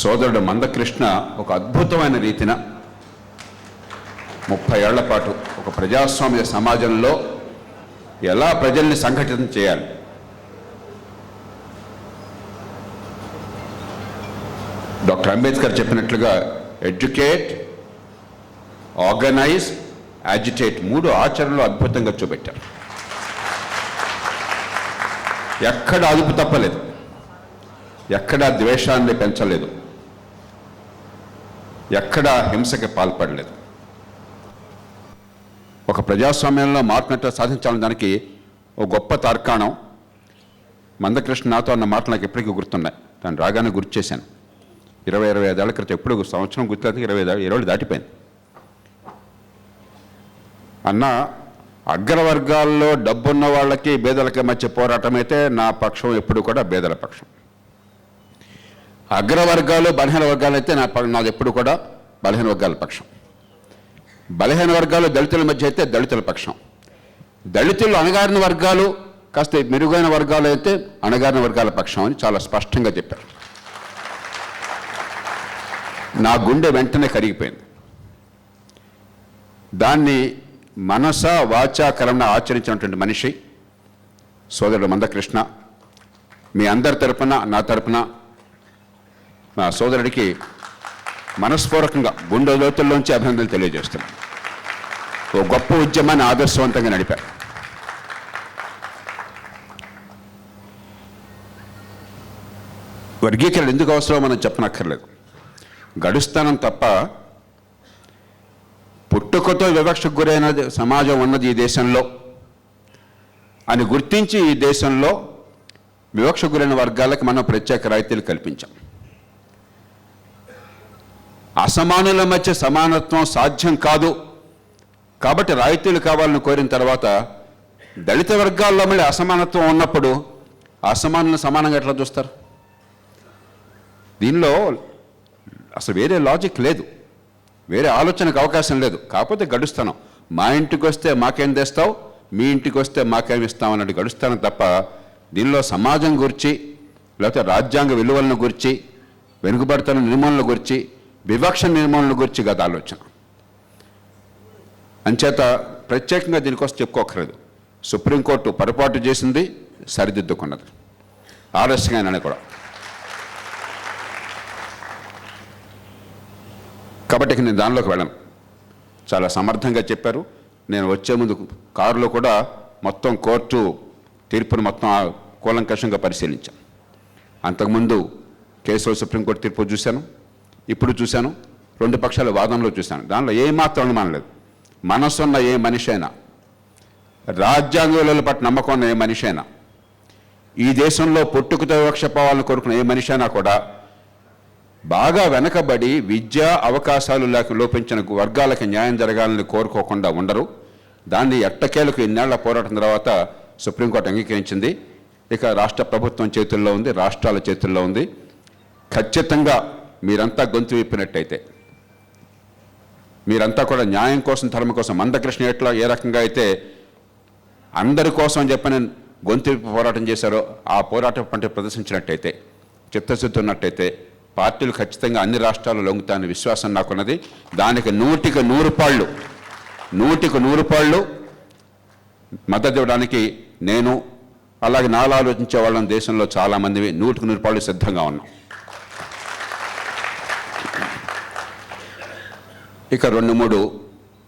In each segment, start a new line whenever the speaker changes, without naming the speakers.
సోదరుడు మందకృష్ణ ఒక అద్భుతమైన రీతిన ముప్పై ఏళ్ళ పాటు ఒక ప్రజాస్వామ్య సమాజంలో ఎలా ప్రజల్ని సంఘటితం చేయాలి? డాక్టర్ అంబేద్కర్ చెప్పినట్లుగా ఎడ్యుకేట్ ఆర్గనైజ్ యాజిటేట్ మూడు ఆచరణలో అద్భుతంగా చూపెట్టారు. ఎక్కడ అదుపు తప్పలేదు. ఎక్కడ ద్వేషాన్ని పెంచలేదు. ఎక్కడా హింసకి పాల్పడలేదు. ఒక ప్రజాస్వామ్యంలో మార్పునట్టు సాధించాలని దానికి ఒక గొప్ప తార్కాణం మందకృష్ణ నాతో అన్న మాటలు నాకు ఎప్పటికీ గుర్తున్నాయి. దాన్ని రాగానే గుర్తు చేశాను. ఇరవై ఇరవై ఐదేళ్ళ క్రితం ఎప్పుడు సంవత్సరం గుర్తులేదు ఇరవై ఐదు ఇరవై దాటిపోయింది. అన్న అగ్రవర్గాల్లో డబ్బున్న వాళ్ళకి బేదలకి మధ్య పోరాటం అయితే నా పక్షం ఎప్పుడు కూడా బేదల పక్షం. అగ్రవర్గాలు బలహీన వర్గాలు అయితే నా నాది ఎప్పుడు కూడా బలహీన వర్గాల పక్షం. బలహీన వర్గాలు దళితుల మధ్య అయితే దళితుల పక్షం. దళితులు అణగారిన వర్గాలు కాస్త మెరుగైన వర్గాలు అయితే అణగారిన వర్గాల పక్షం అని చాలా స్పష్టంగా చెప్పారు. నా గుండె వెంటనే కరిగిపోయింది. దాన్ని మనస వాచాకరణ ఆచరించినటువంటి మనిషి సోదరుడు మందకృష్ణ మీ అందరి తరపున నా తరపున మా సోదరుడికి మనస్పూర్వకంగా గుండె లోతుల్లోంచి అభినందనలు తెలియజేస్తున్నాను ఓ గొప్ప ఉద్యమాన్ని ఆదర్శవంతంగా నడిపారు వర్గీకరణ ఎందుకు అవసరమో మనం చెప్పనక్కర్లేదు. గడుస్తానం తప్ప పుట్టుకతో వివక్షకు గురైన సమాజం ఉన్నది ఈ దేశంలో. అని గుర్తించి ఈ దేశంలో వివక్షకు గురైన వర్గాలకు మనం ప్రత్యేక రాయితీలు కల్పించాం. అసమానుల మధ్య సమానత్వం సాధ్యం కాదు. కాబట్టి రాయితీలు కావాలని కోరిన తర్వాత దళిత వర్గాల్లో మళ్ళీ అసమానత్వం ఉన్నప్పుడు అసమానులను సమానంగా ఎట్లా చూస్తారు? దీనిలో అసలు వేరే లాజిక్ లేదు. వేరే ఆలోచనకు అవకాశం లేదు. కాకపోతే గడుస్తాను. మా ఇంటికి వస్తే మాకేం తెస్తావు? మీ ఇంటికి వస్తే మాకేం ఇస్తాం అన్నట్టు గడుస్తాను తప్ప దీనిలో సమాజం గురించి లేకపోతే రాజ్యాంగ విలువలను గురించి వెనుకబడతన నిర్మూలన గురించి వివక్ష నిర్మూలన గురించి గత ఆలోచన. అంచేత ప్రత్యేకంగా దీనికోసం చెప్పుకోకర్లేదు సుప్రీంకోర్టు పొరపాటు చేసింది సరిదిద్దుకున్నది. ఆలస్యంగా కూడా. కాబట్టి ఇక నేను దానిలోకి వెళ్ళను. చాలా సమర్థంగా చెప్పారు. నేను వచ్చే ముందు కారులో కూడా మొత్తం కోర్టు తీర్పును మొత్తం ఆ కూలంకషంగా పరిశీలించాను. అంతకుముందు కేసులో సుప్రీంకోర్టు తీర్పు చూశాను. ఇప్పుడు చూశాను రెండు పక్షాల వాదంలో చూశాను. దానిలో ఏమాత్రం అనుమానం మనసున్న ఏ మనిషి అయినా రాజ్యాంగ పట్ల నమ్మకం ఉన్న ఏ మనిషి అయినా ఈ దేశంలో పుట్టుకతో వివక్ష పోవాలని కోరుకున్న ఏ మనిషి అయినా కూడా బాగా వెనకబడి విద్యా అవకాశాలు లేక లోపించిన వర్గాలకు న్యాయం జరగాలని కోరుకోకుండా ఉండరు. దాన్ని ఎట్టకేలకు ఇన్నేళ్ళ పోరాటం తర్వాత సుప్రీంకోర్టు అంగీకరించింది. ఇక రాష్ట్ర ప్రభుత్వం చేతుల్లో ఉంది రాష్ట్రాల చేతుల్లో ఉంది. ఖచ్చితంగా మీరంతా గొంతు విప్పినట్టయితే. మీరంతా కూడా న్యాయం కోసం ధర్మం కోసం మందకృష్ణ ఎట్లా ఏ రకంగా అయితే అందరి కోసం చెప్పని గొంతు విప్పి పోరాటం చేశారో ఆ పోరాటం పంట ప్రదర్శించినట్టయితే చిత్తశుద్ధి ఉన్నట్టయితే పార్టీలు ఖచ్చితంగా అన్ని రాష్ట్రాలు లొంగుతాయని విశ్వాసం నాకున్నది. దానికి నూటికి నూరు పాళ్ళు నూటికి నూరు పాళ్ళు మద్దతు ఇవ్వడానికి నేను అలాగే నాలో ఆలోచించే వాళ్ళని దేశంలో చాలామంది నూటికి నూరు పాళ్ళు సిద్ధంగా ఉన్నాం. ఇక రెండు మూడు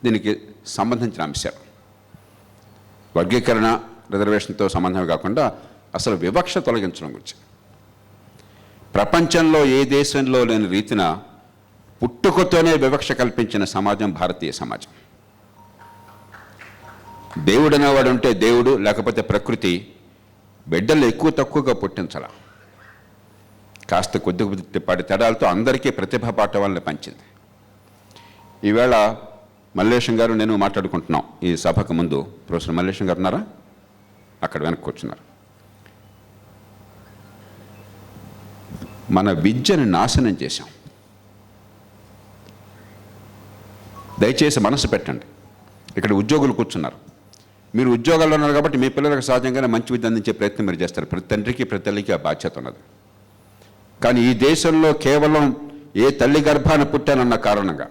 దీనికి సంబంధించిన అంశాలు. వర్గీకరణ రిజర్వేషన్తో సంబంధం కాకుండా అసలు వివక్ష తొలగించడం గురించి. ప్రపంచంలో ఏ దేశంలో లేని రీతిన పుట్టుకతోనే వివక్ష కల్పించిన సమాజం భారతీయ సమాజం. దేవుడు అనేవాడు ఉంటే దేవుడు లేకపోతే ప్రకృతి బిడ్డలు ఎక్కువ తక్కువగా పుట్టించాల. కాస్త కొద్ది కొద్దిపాటి తేడాలతో అందరికీ ప్రతిభ పాట వాళ్ళని పంచింది. ఈవేళ మల్లేశం గారు నేను మాట్లాడుకుంటున్నాం. ఈ సభకు ముందు ప్రొఫెసర్ మల్లేశం గారు ఉన్నారా? అక్కడ వెనక్కి కూర్చున్నారు. మన విద్యను నాశనం చేశాం. దయచేసి మనసు పెట్టండి. ఇక్కడ ఉద్యోగులు కూర్చున్నారు. మీరు ఉద్యోగాల్లో ఉన్నారు కాబట్టి మీ పిల్లలకు సహజంగానే మంచి విద్య అందించే ప్రయత్నం మీరు చేస్తారు. ప్రతి తండ్రికి ప్రతి తల్లికి ఆ బాధ్యత ఉన్నది. కానీ ఈ దేశంలో కేవలం ఏ తల్లి గర్భాన పుట్టానన్న కారణంగా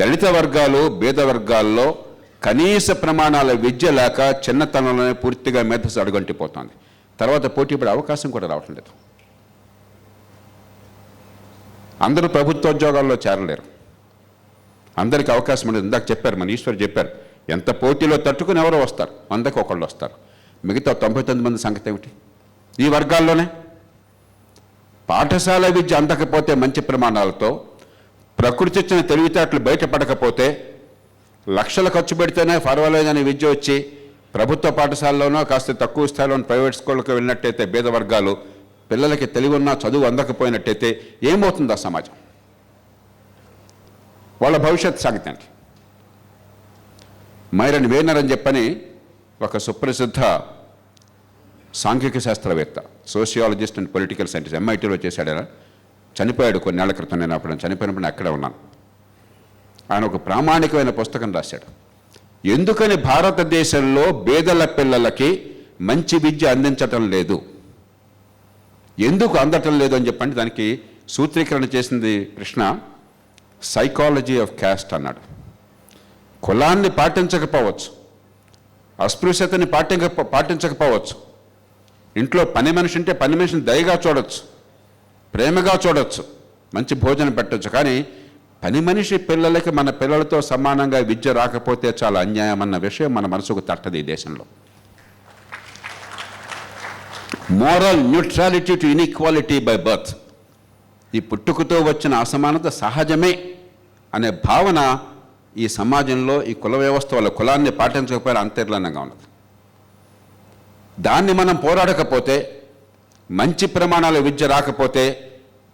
దళిత వర్గాలు బీద వర్గాల్లో కనీస ప్రమాణాల విద్య లేక చిన్నతనంలోనే పూర్తిగా మేధస్సు అడుగంటిపోతుంది. తర్వాత పోటీ పడే అవకాశం కూడా రావటం లేదు. అందరూ ప్రభుత్వోద్యోగాల్లో చేరలేరు. అందరికీ అవకాశం ఉండదు. ఇందాక చెప్పారు మన ఈశ్వర్ చెప్పారు ఎంత పోటీలో తట్టుకుని ఎవరో వస్తారు. వందకు ఒకళ్ళు వస్తారు. మిగతా తొంభై తొమ్మిది మంది సంగతి ఏమిటి? ఈ వర్గాల్లోనే. పాఠశాల విద్య అందకపోతే మంచి ప్రమాణాలతో ప్రకృతి ఇచ్చిన తెలివితేటలు బయటపడకపోతే లక్షలు ఖర్చు పెడితేనే పర్వాలేదని విద్య వచ్చి ప్రభుత్వ పాఠశాలలోనో కాస్త తక్కువ స్థాయిలో ప్రైవేట్ స్కూళ్ళకు వెళ్ళినట్టయితే బీద వర్గాలు పిల్లలకి తెలివి ఉన్నా చదువు అందకపోయినట్టయితే ఏమవుతుంది ఆ సమాజం? వాళ్ళ భవిష్యత్ సంగతి మైరన్ వేనర్ అని చెప్పని ఒక సుప్రసిద్ధ సాంఘిక శాస్త్రవేత్త సోషియాలజిస్ట్ అండ్ పొలిటికల్ సైంటిస్ట్ ఎంఐటీలో చేశాడు చనిపోయాడు కొన్నేళ్ళ క్రితం నేను అప్పుడు చనిపోయినప్పుడు నేను అక్కడే ఉన్నాను. ఆయన ఒక ప్రామాణికమైన పుస్తకం రాశాడు. ఎందుకని భారతదేశంలో బేదల పిల్లలకి మంచి విద్య అందించటం లేదు? ఎందుకు అందటం లేదు అని చెప్పండి. దానికి సూత్రీకరణ చేసింది కృష్ణ సైకాలజీ ఆఫ్ క్యాస్ట్ అన్నాడు. కులాన్ని పాటించకపోవచ్చు. అస్పృశ్యతని పాటించక పాటించకపోవచ్చు. ఇంట్లో పని మనిషి ఉంటే పని మనిషిని దయగా చూడొచ్చు. ప్రేమగా చూడొచ్చు మంచి భోజనం పెట్టొచ్చు కానీ పని మనిషి పిల్లలకి మన పిల్లలతో సమానంగా విద్య రాకపోతే చాలా అన్యాయం అన్న విషయం మన మనసుకు తట్టదు ఈ దేశంలో. Moral neutrality to inequality by birth ఈ పుట్టుకతో వచ్చిన అసమానత సహజమే అనే భావన ఈ సమాజంలో ఈ కుల వ్యవస్థ వల్ల కులాన్ని పాటించకపోయినా అంతర్లీనంగా ఉన్నది. దాన్ని మనం పోరాడకపోతే మంచి ప్రమాణాల విద్య రాకపోతే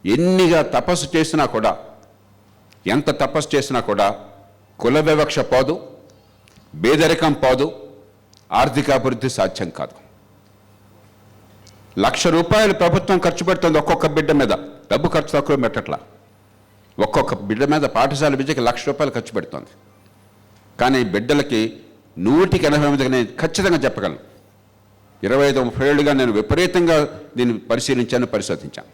ఎన్నిగా తపస్సు చేసినా కూడా ఎంత తపస్సు చేసినా కూడా కుల వివక్ష పోదు పేదరికం పోదు ఆర్థికాభివృద్ధి సాధ్యం కాదు. లక్ష రూపాయలు ప్రభుత్వం ఖర్చు పెడుతుంది ఒక్కొక్క బిడ్డ మీద. డబ్బు ఖర్చు తక్కువ పెట్టట్లా. ఒక్కొక్క బిడ్డ మీద పాఠశాల విద్యకి లక్ష రూపాయలు ఖర్చు పెడుతోంది. కానీ బిడ్డలకి నూటికి ఎనభై ఎనిమిది నేను ఖచ్చితంగా చెప్పగలను. ఇరవై ఐదు ముప్పై ఏళ్ళుగా నేను విపరీతంగా దీన్ని పరిశీలించాను పరిశోధించాను.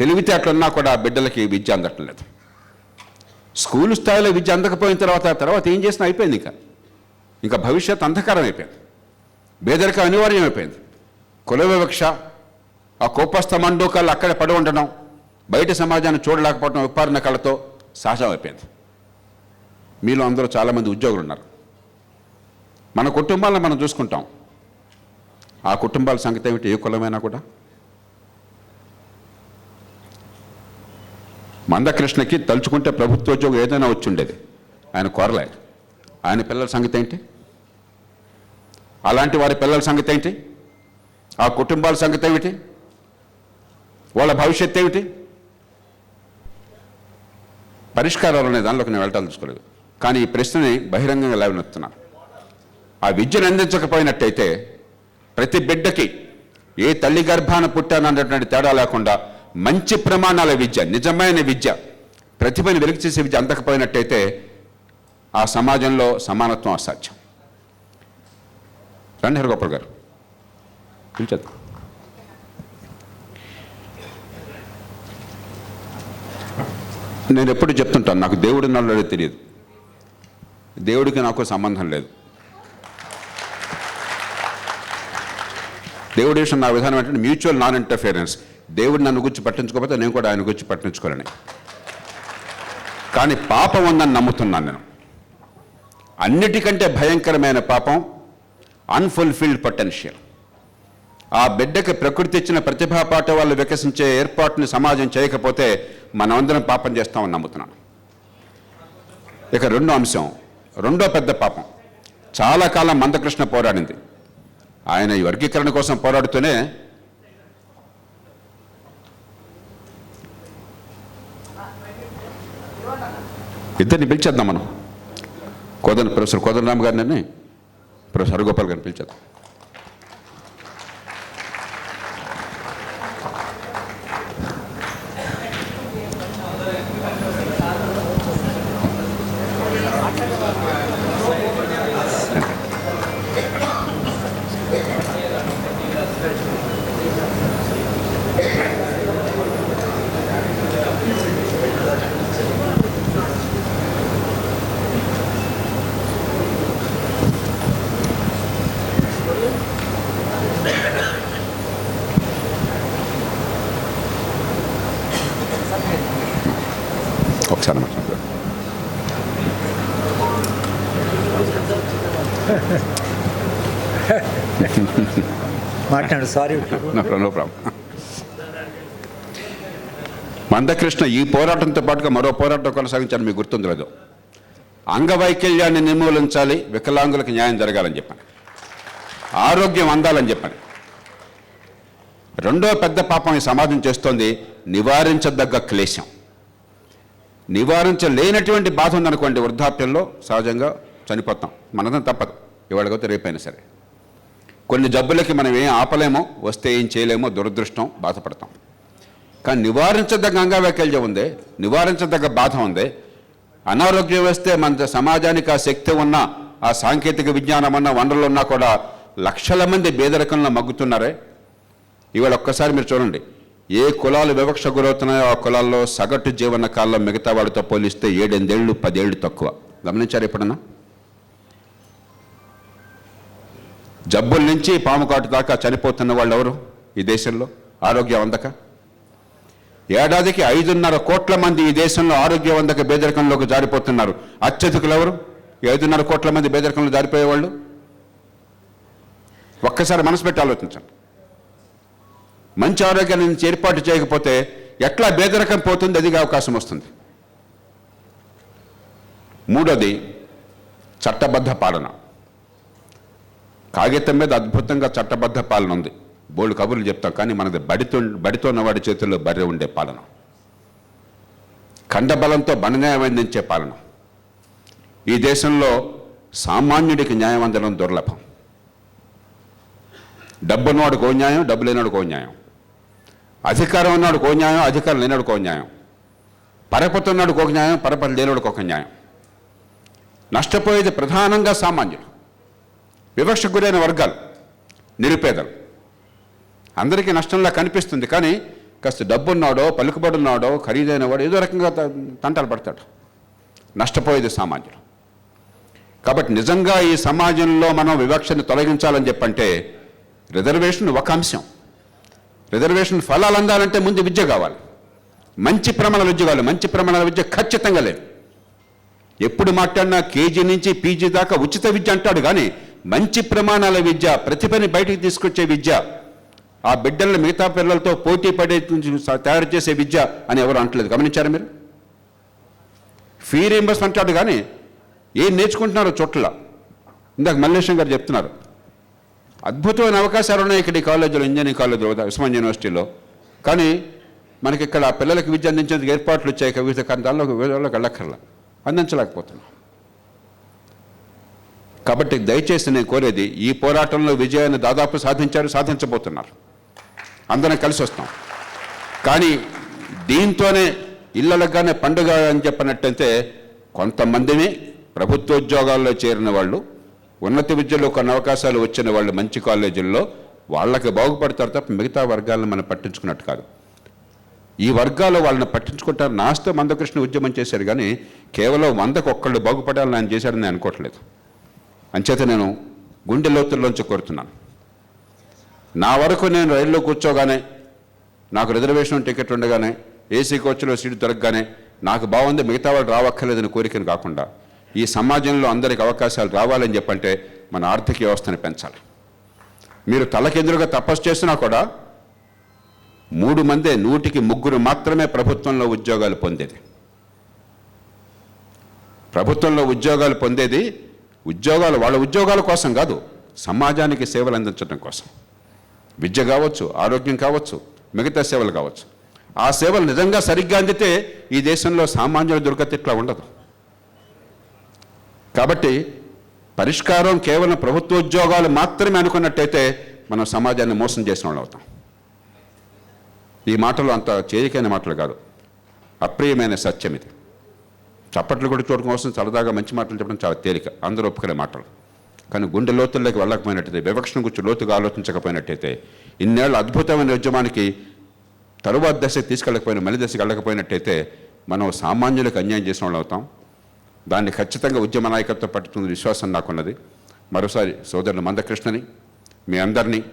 తెలివితేటలున్నా కూడా ఆ బిడ్డలకి విద్య అందటం లేదు స్కూల్ స్థాయిలో విద్య అందకపోయిన తర్వాత తర్వాత ఏం చేసినా అయిపోయింది ఇంకా. ఇంకా భవిష్యత్ అంధకారం అయిపోయింది బేదరిక అనివార్యం అయిపోయింది కుల వివక్ష ఆ కోపస్థ మండూకాలు అక్కడే పడి ఉండడం బయట సమాజాన్ని చూడలేకపోవడం విప్పారిన కళతో సహజం అయిపోయింది మీలో అందరూ చాలామంది ఉద్యోగులు ఉన్నారు మన కుటుంబాలను మనం చూసుకుంటాం. ఆ కుటుంబాల సంగతి ఏమిటి? ఏ కులమైనా కూడా? మందకృష్ణకి తలుచుకుంటే ప్రభుత్వ ఉద్యోగం ఏదైనా వచ్చుండేది. ఆయన కోరలే. ఆయన పిల్లల సంగతి ఏంటి? అలాంటి వారి పిల్లల సంగతి ఏంటి? ఆ కుటుంబాల సంగతి ఏమిటి? వాళ్ళ భవిష్యత్తు ఏమిటి? పరిష్కారాలు అనే దానిలోకి నేను వెళ్ళటాలు చూసుకోలేదు. కానీ ఈ ప్రశ్నని బహిరంగంగా లేవనెత్తున్నాను ఆ విద్యను అందించకపోయినట్టయితే ప్రతి బిడ్డకి ఏ తల్లి గర్భాన పుట్టానన్నటువంటి తేడా లేకుండా మంచి ప్రమాణాల విద్య నిజమైన విద్య ప్రతిభని వెలుగు చేసే విద్య అందకపోయినట్టయితే ఆ సమాజంలో సమానత్వం అసాధ్యం. రండి హరిగోపాల్ గారు. పిలిచేద్దాం. నేను ఎప్పుడు చెప్తుంటాను నాకు దేవుడు నల్లడే తెలియదు. దేవుడికి నాకు సంబంధం లేదు. దేవుడు విషయం నా విధానం ఏంటంటే మ్యూచువల్ నాన్ ఇంటర్ఫియరెన్స్ దేవుడు నన్ను గురించి పట్టించుకోకపోతే నేను కూడా ఆయన గురించి పట్టించుకోలేని. కానీ పాపం ఉందని నమ్ముతున్నాను నేను. అన్నిటికంటే భయంకరమైన పాపం అన్ఫుల్ఫిల్డ్ పొటెన్షియల్ ఆ బిడ్డకి ప్రకృతి ఇచ్చిన ప్రతిభా పాట వాళ్ళు వికసించే ఏర్పాటుని సమాజం చేయకపోతే మనమందరం పాపం చేస్తామని నమ్ముతున్నాను. ఇక రెండో అంశం రెండో పెద్ద పాపం. చాలా కాలం మందకృష్ణ పోరాడింది. ఆయన ఈ వర్గీకరణ కోసం పోరాడుతూనే ఇద్దరిని పిలిచేద్దాం మనం. కోదన్ ప్రొఫెసర్ కోదండరామ్ గారిని ప్రొఫెసర్ హరగోపాల్ గారిని పిలిచేద్దాం.
చాలా మంచి మాట్లాడు సారీ
నో ప్రాబ్లం మందకృష్ణ ఈ పోరాటంతో పాటుగా మరో పోరాటం కొనసాగించాలని మీకు గుర్తుంది లేదు. అంగవైకల్యాన్ని నిర్మూలించాలి వికలాంగులకు న్యాయం జరగాలని చెప్పాను. ఆరోగ్యం అందాలని చెప్పాను. రెండో పెద్ద పాపం ఈ సమాజం చేస్తోంది నివారించదగ్గ క్లేశం. నివారించలేనటువంటి బాధ ఉందనుకోండి వృద్ధాప్యంలో సహజంగా చనిపోతాం. మనదం తప్పదు. ఇవాళకైతే రేపైనా సరే. కొన్ని జబ్బులకి మనం ఏం ఆపలేమో వస్తే ఏం చేయలేమో దురదృష్టం బాధపడతాం. కానీ నివారించదగ్గ అంగవైకల్యం ఉంది నివారించదగ్గ బాధ ఉంది అనారోగ్యం వస్తే మన సమాజానికి ఆ శక్తి ఉన్న ఆ సాంకేతిక విజ్ఞానం ఉన్న వనరులు ఉన్నా కూడా లక్షల మంది పేదరికంలో మగ్గుతున్నారే? ఇవాళ ఒక్కసారి మీరు చూడండి. ఏ కులాలు వివక్ష గురవుతున్నాయో ఆ కులాల్లో సగటు జీవన కాలంలో మిగతా వాడితో పోలిస్తే ఏడెనిమిదేళ్ళు పదేళ్ళు తక్కువ. గమనించారు ఎప్పుడన్నా? జబ్బుల నుంచి పాము కాటు దాకా చనిపోతున్న వాళ్ళు ఎవరు ఈ దేశంలో? ఆరోగ్యం అందక? ఏడాదికి ఐదున్నర కోట్ల మంది ఈ దేశంలో ఆరోగ్యం అందక బేదరికంలోకి జారిపోతున్నారు. అత్యధికులు ఎవరు ఐదున్నర కోట్ల మంది బేదరికంలో జారిపోయేవాళ్ళు? ఒక్కసారి మనసు పెట్టి ఆలోచించండి. మంచి ఆరోగ్యాన్ని నుంచి ఏర్పాటు చేయకపోతే ఎట్లా బేదరకం పోతుంది? అది అవకాశం వస్తుంది. మూడోది చట్టబద్ధ పాలన. కాగితం మీద అద్భుతంగా చట్టబద్ధ పాలన ఉంది. బోల్డ్ కబుర్లు చెప్తాం కానీ మనది బడితో బడితో ఉన్నవాడి చేతుల్లో బర్రె ఉండే పాలన. ఖండబలంతో బండన్యాయం అందించే పాలన. ఈ దేశంలో సామాన్యుడికి న్యాయం అందడం దుర్లభం. డబ్బున్నవాడికి ఓ న్యాయం డబ్బు లేనివాడికి ఓ న్యాయం. అధికారం ఉన్నాడు ఒక న్యాయం అధికారం లేనాడు ఒక న్యాయం. పరపతి ఉన్నాడు ఒక న్యాయం పరపతి లేనాడు ఒక న్యాయం. నష్టపోయేది ప్రధానంగా సామాన్యులు వివక్ష గురైన వర్గాలు నిరుపేదలు. అందరికీ నష్టంలా కనిపిస్తుంది కానీ కాస్త డబ్బున్నాడో పలుకుబడున్నాడో ఖరీదైన వాడు ఏదో రకంగా తంటాలు పడతాడు. నష్టపోయేది సామాన్యులు. కాబట్టి నిజంగా ఈ సమాజంలో మనం వివక్షను తొలగించాలని చెప్పంటే రిజర్వేషన్ ఒక అంశం. రిజర్వేషన్ ఫలాలు అందాలంటే ముందు విద్య కావాలి. మంచి ప్రమాణాల విద్య కావాలి. మంచి ప్రమాణాల విద్య ఖచ్చితంగా లేదు. ఎప్పుడు మాట్లాడినా కేజీ నుంచి పీజీ దాకా ఉచిత విద్య అంటాడు కానీ మంచి ప్రమాణాల విద్య ప్రతిభని బయటికి తీసుకొచ్చే విద్య ఆ బిడ్డలను మిగతా పిల్లలతో పోటీ పడే తయారు చేసే విద్య అని ఎవరు అంటలేదు. గమనించారా మీరు? ఫీ రీంబర్స్ అంటాడు కానీ ఏం నేర్చుకుంటున్నారో చోట్ల. ఇందాక మల్లేశం గారు చెప్తున్నారు. అద్భుతమైన అవకాశాలు ఉన్నాయి ఇక్కడ ఈ కాలేజీలో ఇంజనీరింగ్ కాలేజీలో ఉస్మాన్ యూనివర్సిటీలో. కానీ మనకి ఇక్కడ పిల్లలకు విద్య అందించేందుకు ఏర్పాట్లు వచ్చాయి వివిధ కానీ దానిలో వీళ్ళకి వెళ్ళక్కర్లా. అందించలేకపోతున్నాం. కాబట్టి దయచేసి నేను కోరేది ఈ పోరాటంలో విజయాన్ని దాదాపు సాధించారు సాధించబోతున్నారు. అందరం కలిసి వస్తాం. కానీ దీంతోనే ఇళ్ళలగానే పండుగ అని చెప్పినట్టయితే కొంతమందిని ప్రభుత్వోద్యోగాల్లో చేరిన వాళ్ళు ఉన్నత విద్యలో కొన్ని అవకాశాలు వచ్చిన వాళ్ళు మంచి కాలేజీల్లో వాళ్ళకి బాగుపడతారు తప్ప మిగతా వర్గాలను మనం పట్టించుకున్నట్టు కాదు. ఈ వర్గాలు వాళ్ళని పట్టించుకుంటారు. నాస్తో మందకృష్ణ ఉద్యమం చేశారు కానీ కేవలం వందకు ఒక్కళ్ళు బాగుపడాలని ఆయన చేశాడని నేను అనుకోవట్లేదు. అంచేత నేను గుండె లోతుల్లోంచి కోరుతున్నాను. నా వరకు నేను రైల్లో కూర్చోగానే నాకు రిజర్వేషన్ టికెట్ ఉండగానే ఏసీ కోచ్లో సీటు దొరకగానే నాకు బాగుంది మిగతా వాళ్ళు రావక్కర్లేదని కోరికను కాకుండా ఈ సమాజంలో అందరికి అవకాశాలు రావాలని చెప్పంటే మన ఆర్థిక వ్యవస్థను పెంచాలి. మీరు తలకెదురుగా తపస్సు చేసినా కూడా మూడు మందే నూటికి ముగ్గురు మాత్రమే ప్రభుత్వంలో ఉద్యోగాలు పొందేది. ప్రభుత్వంలో ఉద్యోగాలు పొందేది ఉద్యోగాలు వాళ్ళ ఉద్యోగాల కోసం కాదు సమాజానికి సేవలు అందించడం కోసం. విద్య కావచ్చు ఆరోగ్యం కావచ్చు మిగతా సేవలు కావచ్చు. ఆ సేవలు నిజంగా సరిగ్గా అందితే ఈ దేశంలో సామాన్యుల దుర్గతి ఇట్లా ఉండదు. కాబట్టి పరిష్కారం కేవలం ప్రభుత్వ ఉద్యోగాలు మాత్రమే అనుకున్నట్టయితే మనం సమాజాన్ని మోసం చేసిన వాళ్ళు అవుతాం. ఈ మాటలు అంత చేయకైన మాటలు కాదు. అప్రియమైన సత్యం ఇది. చప్పట్లు కూడా చూడడం కోసం సరదాగా మంచి మాటలు చెప్పడం చాలా తేలిక. అందరూ ఒప్పుకునే మాటలు. కానీ గుండె లోతుల్లోకి వెళ్ళకపోయినట్టయితే వివక్షను గురించి లోతుగా ఆలోచించకపోయినట్టయితే ఇన్నేళ్ళ అద్భుతమైన ఉద్యమానికి తరువాత దశ తీసుకెళ్ళకపోయిన మలి దశకి వెళ్ళకపోయినట్టయితే మనం సామాన్యులకు అన్యాయం చేసిన వాళ్ళు అవుతాం. దాన్ని ఖచ్చితంగా ఉద్యమ నాయకత్వం పట్టుతున్న విశ్వాసం నాకున్నది. మరోసారి సోదరులు మందకృష్ణని మీ అందరినీ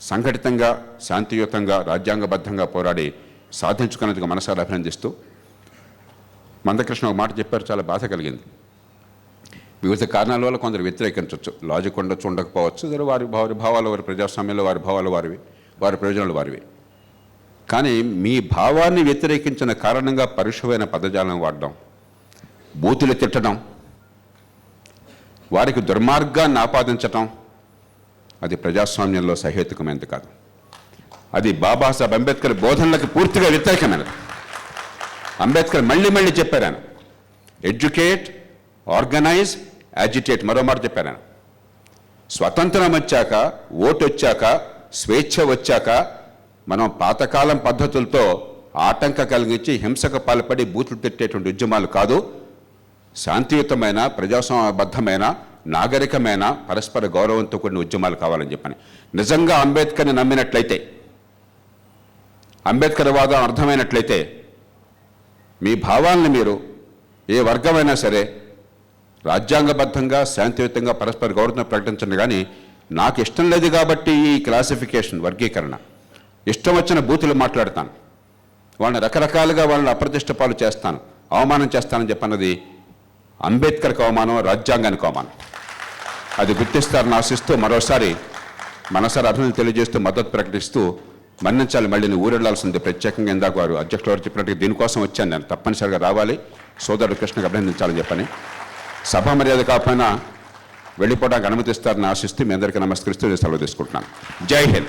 సంఘటితంగా శాంతియుతంగా రాజ్యాంగబద్ధంగా పోరాడి సాధించుకున్నందుకు మనసారి అభినందిస్తూ మందకృష్ణ ఒక మాట చెప్పారు చాలా బాధ కలిగింది. వివిధ కారణాల వల్ల కొందరు వ్యతిరేకించవచ్చు. లాజిక్ ఉండొచ్చు ఉండకపోవచ్చు. వారి వారి భావాలు వారి ప్రజాస్వామ్యంలో వారి భావాలు వారివి వారి ప్రయోజనాలు వారివి. కానీ మీ భావాన్ని వ్యతిరేకించిన కారణంగా పరుషమైన పదజాలం వాడడం బూతులు తిట్టడం వారికి దుర్మార్గాన్ని ఆపాదించటం అది ప్రజాస్వామ్యంలో సహేతుకమైనది కాదు. అది బాబాసాహెబ్ అంబేద్కర్ బోధనలకు పూర్తిగా వ్యతిరేకమైనది. అంబేద్కర్ మళ్ళీ మళ్ళీ చెప్పారు ఆయన. ఎడ్యుకేట్ ఆర్గనైజ్ యాజిటేట్ మరో మాట చెప్పారు ఆయన. స్వతంత్రం వచ్చాక ఓటు వచ్చాక స్వేచ్ఛ వచ్చాక మనం పాతకాలం పద్ధతులతో ఆటంక కలిగించి హింసకు పాల్పడి బూతులు తిట్టేటువంటి ఉద్యమాలు కాదు. శాంతియుతమైన ప్రజాస్వామ్యబద్ధమైన నాగరికమైన పరస్పర గౌరవంతో కూడిన ఉద్యమాలు కావాలని చెప్పని. నిజంగా అంబేద్కర్ని నమ్మినట్లయితే అంబేద్కర్ వాదం అర్థమైనట్లయితే మీ భావాలను మీరు ఏ వర్గమైనా సరే రాజ్యాంగబద్ధంగా శాంతియుతంగా పరస్పర గౌరవం ప్రకటించండి కానీ నాకు ఇష్టం లేదు కాబట్టి ఈ క్లాసిఫికేషన్ వర్గీకరణ. ఇష్టం వచ్చిన బూతులు మాట్లాడతాను. వాళ్ళని రకరకాలుగా వాళ్ళని అప్రతిష్ట పాలు చేస్తాను అవమానం చేస్తానని చెప్పన్నది అంబేద్కర్కి అవమానం రాజ్యాంగానికి అవమానం. అది గుర్తిస్తారని ఆశిస్తూ మరోసారి మనసారి అభినందన తెలియజేస్తూ మద్దతు ప్రకటిస్తూ మన్నించాలి మళ్ళీ నేను ఊరెళ్ళాల్సింది. ప్రత్యేకంగా ఇందాక వారు అధ్యక్షులు వారు చెప్పినట్టుగా దీనికోసం వచ్చాను నేను. తప్పనిసరిగా రావాలి. సోదరుడు కృష్ణకు అభినందించాలని చెప్పని. సభా మర్యాద కాకపోయినా వెళ్ళిపోవడానికి అనుమతిస్తారని ఆశిస్తూ మీ అందరికీ నమస్కరిస్తూ నేను సెలవు తీసుకుంటున్నాను. జై హింద్.